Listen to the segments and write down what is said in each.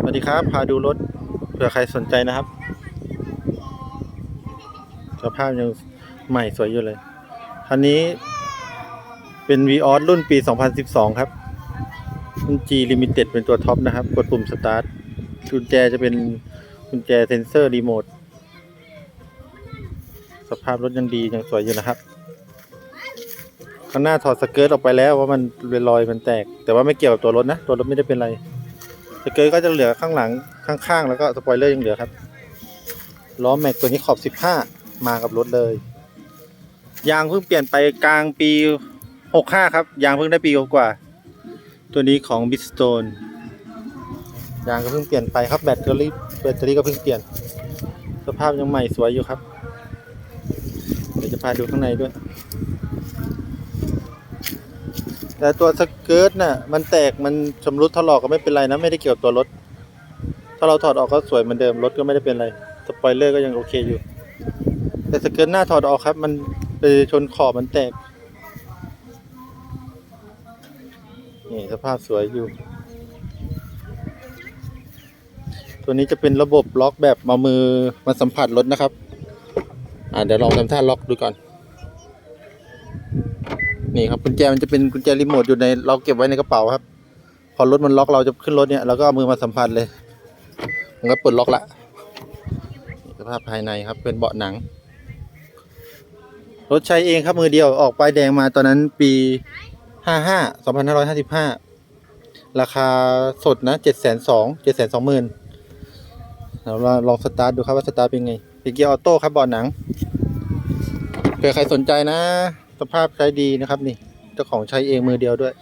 สวัสดีครับ พาดูรถเผื่อใครสนใจนะครับ สภาพยังใหม่สวยอยู่เลย คันนี้เป็น v ีออสรุ่นปี 2012 ครับรุ่น G Limited เป็นตัวท็อปนะครับ กดปุ่มสตาร์ทกุญแจจะเป็นกุญแจเซนเซอร์รีโมทสภาพรถยังดียังสวยอยู่นะครับข้างหน้าถอดสเกิร์ตออกไปแล้วว่ามันเป็นรอยมันแตก แต่ว่าไม่เกี่ยวกับตัวรถนะ ตัวรถไม่ได้เป็นไร เกิร์ก็จะเหลือข้างหลังข้างๆ แล้วก็สปอยเลอร์ยังเหลือครับล้อแม็กตัวนี้ขอบ 15 มากับรถเลย ยางเพิ่งเปลี่ยนไปกลางปี 65 ครับ ยางเพิ่งได้ปีกว่า ตัวนี้ของบิสโตนยางก็เพิ่งเปลี่ยนไปครับแบตเตอรี่แบตเตอรี่ก็เพิ่งเปลี่ยน สภาพยังใหม่สวยอยู่ครับ เดี๋ยวจะพาดูข้างในด้วย แต่ตัวสเกิร์ตน่ะมันแตกมันชำรุดถลอกก็ไม่เป็นไรนะไม่ได้เกี่ยวกับตัวรถ ถ้าเราถอดออกก็สวยเหมือนเดิมรถก็ไม่ได้เป็นไรสปอยเลอร์ก็ยังโอเคอยู่ แต่สเกิร์ตหน้าถอดออกครับ มันไปชนขอบมันแตกนี่สภาพสวยอยู่ ตัวนี้จะเป็นระบบล็อกแบบมามือมาสัมผัสรถนะครับ อ่าเดี๋ยวลองทำท่าล็อกดูก่อน นี่ครับกุญแจมันจะเป็นกุญแจรีโมทอยู่ในเราเก็บไว้ในกระเป๋าครับ พอรถมันล็อกเราจะขึ้นรถเนี่ยเราก็เอามือมาสัมผัสเลย มันก็เปิดล็อกละสภาพภายในครับเป็นเบาะหนัง รถใช้เองครับมือเดียวออกป้ายแดงมาตอนนั้นปีห้าห้าสองพันห้าร้อยห้าสิบห้าราคาสดนะเจ็ดแสนสองเจ็ดแสนสองหมื่นเราลองสตาร์ทดูครับว่าสตาร์ทเป็นไงเป็นเกียร์ออโต้ครับเบาะหนังเผื่อใครสนใจนะ สภาพใช้ดีนะครับนี่เจ้าของใช้เองมือเดียวด้วย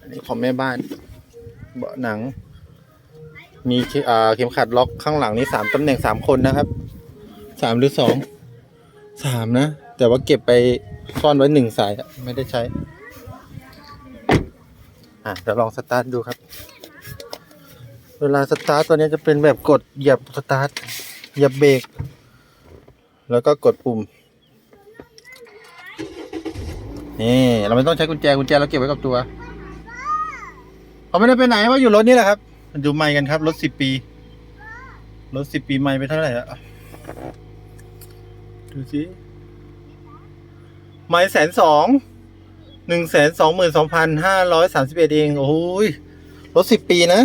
อันนี้ของแม่บ้าน เบาะหนัง มีเขอ่าเข็มขัดล็อกข้างหลังนี่สามตำแหน่งสามคนนะครับสามหรือสองสามนะ แต่ว่าเก็บไปซ่อนไว้หนึ่งสายไม่ได้ใช้ อะเดี๋ยวลองสตาร์ทดูครับ เวลาสตาร์ทตัวนี้จะเป็นแบบกดเหยียบสตาร์ทเหยียบเบรกแล้วก็กดปุ่ม นี่เราไม่ต้องใช้กุญแจกุญแจเราเก็บไว้กับตัวเขาไม่ได้ไปไหนว่าอยู่รถนี่แหละครับมาดูไม่กันครับรถสิบปีรถสิบปีไม่ไปเท่าไหร่อะดูสิไม่แสนสองหนึ่งแสนสองหมื่นสองพันห้าร้อยสามสิบเอ็ดเองโอ้ยรถสิบปีนะ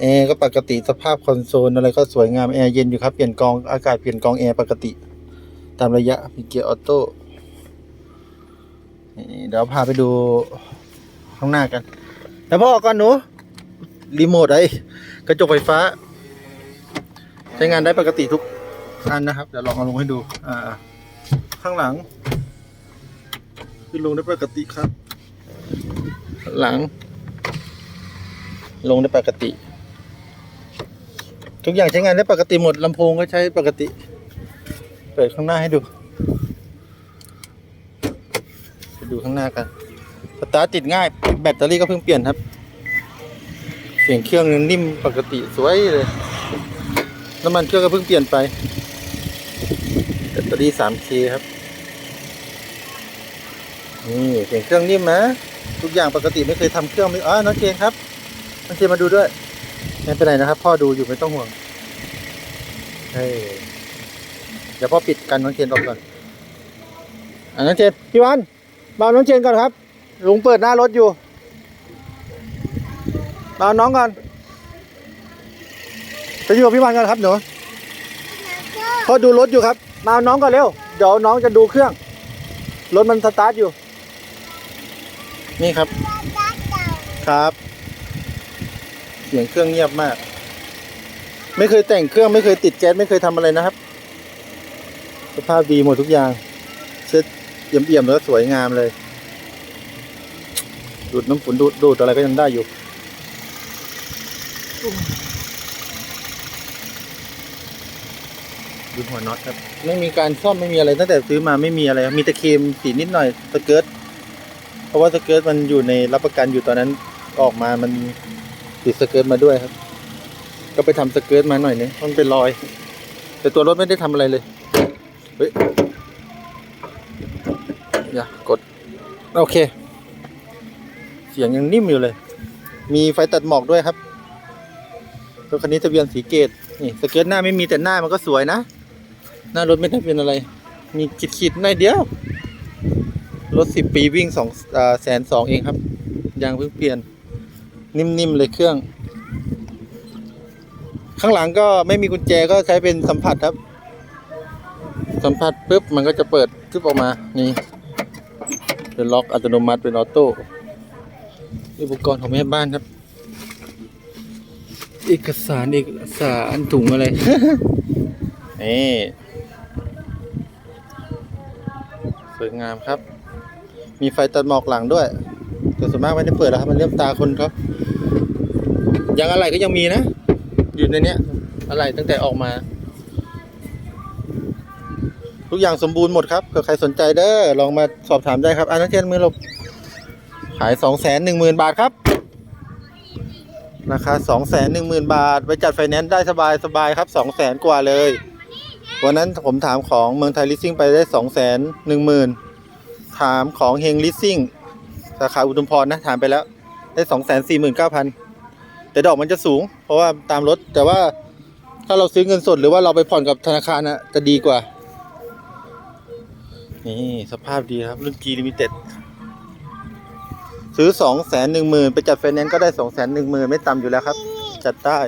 แอร์ก็ปกติสภาพคอนโซลอะไรก็สวยงามแอร์เย็นอยู่ครับเปลี่ยนกองอากาศเปลี่ยนกองแอร์ปกติ ตามระยะมีเกียร์ออโต้ นี่เดี๋ยวพาไปดูข้างหน้ากัน แล้วพ่อก่อนหนู รีโมทไอ้กระจกไฟฟ้า ใช้งานได้ปกติทุกอันนะครับ เดี๋ยวลองเอาลงให้ดู อ่า ข้างหลัง ขึ้นลงได้ปกติครับ หลัง ลงได้ปกติ ทุกอย่างใช้งานได้ปกติหมดลำโพงก็ใช้ปกติ เปิดข้างหน้าให้ดู ไป ดูข้างหน้ากันสตาร์ทติดง่าย แบตเตอรี่ก็เพิ่งเปลี่ยนครับ เสียงเครื่องนิ่มปกติสวยเลยน้ำมันเครื่องก็เพิ่งเปลี่ยนไปแบตเตอรี่ 3K ครับนี่เสียงเครื่องนิ่มนะทุกอย่างปกติไม่เคยทำเครื่องไม่อ๋อน้องเจนครับน้องเจนมาดูด้วยไม่เป็นไรนะครับ พ่อดูอยู่ไม่ต้องห่วงเฮ้ยเดี๋ยวพ่อปิดกันน้องเจนออกก่อนอะน้องเจนพี่วัน เอาน้องเจนก่อนครับลุงเปิดหน้ารถอยู่มาเอาน้องก่อนไปอยู่กับพี่วันกันครับหนูพอดูรถอยู่ครับมาเอาน้องก่อนเร็วเดี๋ยวน้องจะดูเครื่องรถมันสตาร์ทอยู่ นี่ครับ ครับ เสียงเครื่องเงียบมาก ไม่เคยแต่งเครื่องไม่เคยติดแก๊สไม่เคยทำอะไรนะครับ สภาพดีหมดทุกอย่างเช็ด เอี่ยมๆแล้วก็สวยงามเลย ดูดน้ำฝนดูดดูดอะไรก็ยังได้อยู่ ดูหัวน็อตครับ ไม่มีการซ่อมไม่มีอะไรตั้งแต่ซื้อมาไม่มีอะไรครับมีแต่เคมสีนิดหน่อยสเกิร์ตเพราะว่าสเกิร์ตมันอยู่ในรับประกันอยู่ตอนนั้นออกมามันติดสเกิร์ตมาด้วยครับ ก็ไปทำสเกิร์ตมาหน่อยนึงมันเป็นรอย แต่ตัวรถไม่ได้ทำอะไรเลย เฮ้ย อย่ากด โอเค เสียงยังนิ่มอยู่เลย มีไฟตัดหมอกด้วยครับรถคันนี้ทะเบียนสีเกตนี่สเกิร์ตหน้าไม่มีแต่หน้ามันก็สวยนะ หน้ารถไม่ได้เป็นอะไร มีขีดๆหน่อยเดียว รถสิบปีวิ่งสองแสนสองเองครับยางเพิ่งเปลี่ยน นิ่มๆเลยเครื่อง ข้างหลังก็ไม่มีกุญแจก็ใช้เป็นสัมผัสครับ สัมผัสปุ๊บมันก็จะเปิดซึบออกมา นี่ เป็นล็อกอัตโนมัติเป็นออโต้อุปกรณ์ของแม่บ้านครับ เอกสารเอกสารถุงอะไรนี่สวยงามครับ มีไฟตัดหมอกหลังด้วย แต่ส่วนมากไม่ได้เปิดแล้วครับมันเลื่อมตาคนครับยังอะไรก็ยังมีนะ อยู่ในเนี้ยอะไรตั้งแต่ออกมา ทุกอย่างสมบูรณ์หมดครับเผื่อใครสนใจเด้อลองมาสอบถามได้ครับอันนั้นเทียนมือหลบขายสองแสนหนึ่งหมื่นบาทครับราคาสองแสนหนึ่งหมื่นบาท ไปจัดไฟแนนซ์ได้สบายสบายครับสองแสนกว่าเลย วันนั้นผมถามของเมืองไทยลิสซิ่งไปได้สองแสนหนึ่งหมื่นถามของเฮงลิสซิ่งสาขาอุดมพรนะถามไปแล้วได้สองแสนสี่หมื่นเก้าพันแต่ดอกมันจะสูง เพราะว่าตามรถแต่ว่าถ้าเราซื้อเงินสดหรือว่าเราไปผ่อนกับธนาคารนะจะดีกว่า นี่ สภาพดีครับ รุ่น G Limited ซื้อสองแสนหนึ่งหมื่นไปจัดไฟแนนซ์ก็ได้สองแสนหนึ่งหมื่นไม่ต่ำอยู่แล้วครับ จัดได้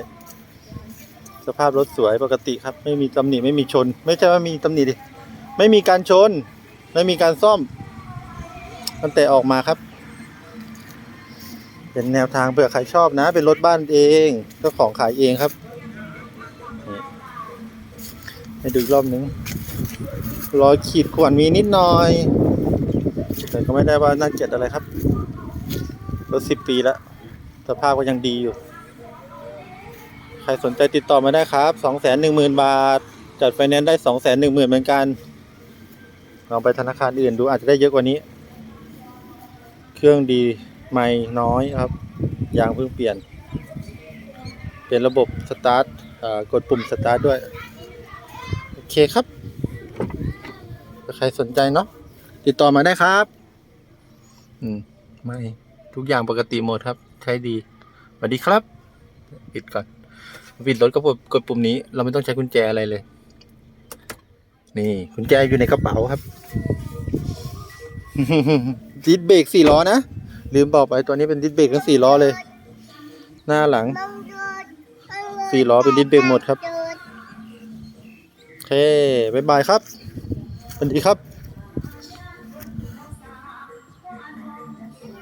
สภาพรถสวยปกติครับ ไม่มีตำหนิไม่มีชน ไม่ใช่ว่ามีตำหนิดิ ไม่มีการชน ไม่มีการซ่อม ตั้งแต่ออกมาครับ เป็นแนวทางเผื่อใครชอบนะ เป็นรถบ้านเองเจ้าของขายเองครับให้ดูรอบนึง รอยขีดข่วนมีนิดหน่อย แต่ก็ไม่ได้ว่าน่าเกลียดอะไรครับรถสิบปีแล้วสภาพก็ยังดีอยู่ ใครสนใจติดต่อมาได้ครับสองแสนหนึ่งหมื่นบาท จัดไฟแนนซ์ได้สองแสนหนึ่งหมื่นเหมือนกันลองไปธนาคารอื่นดูอาจจะได้เยอะกว่านี้ เครื่องดีไม่น้อยครับยางเพิ่งเปลี่ยน เป็นระบบสตาร์ทกดปุ่มสตาร์ทด้วย โอเคครับ ใครสนใจเนาะติดต่อมาได้ครับ อืมไม่ทุกอย่างปกติหมดครับ ใช้ดีสวัสดีครับ ปิดก่อนปิดรถก็กดกดปุ่มนี้ เราไม่ต้องใช้กุญแจอะไรเลย นี่กุญแจอยู่ในกระเป๋าครับดิสเบรกสี่ล้อนะลืมบอกไปตัวนี้เป็นดิสเบรกทั้งสี่ล้อเลย หน้าหลังสี่ล้อเป็นดิสเบรกหมดครับโอเคบ๊ายบายครับ สวัสดีครับ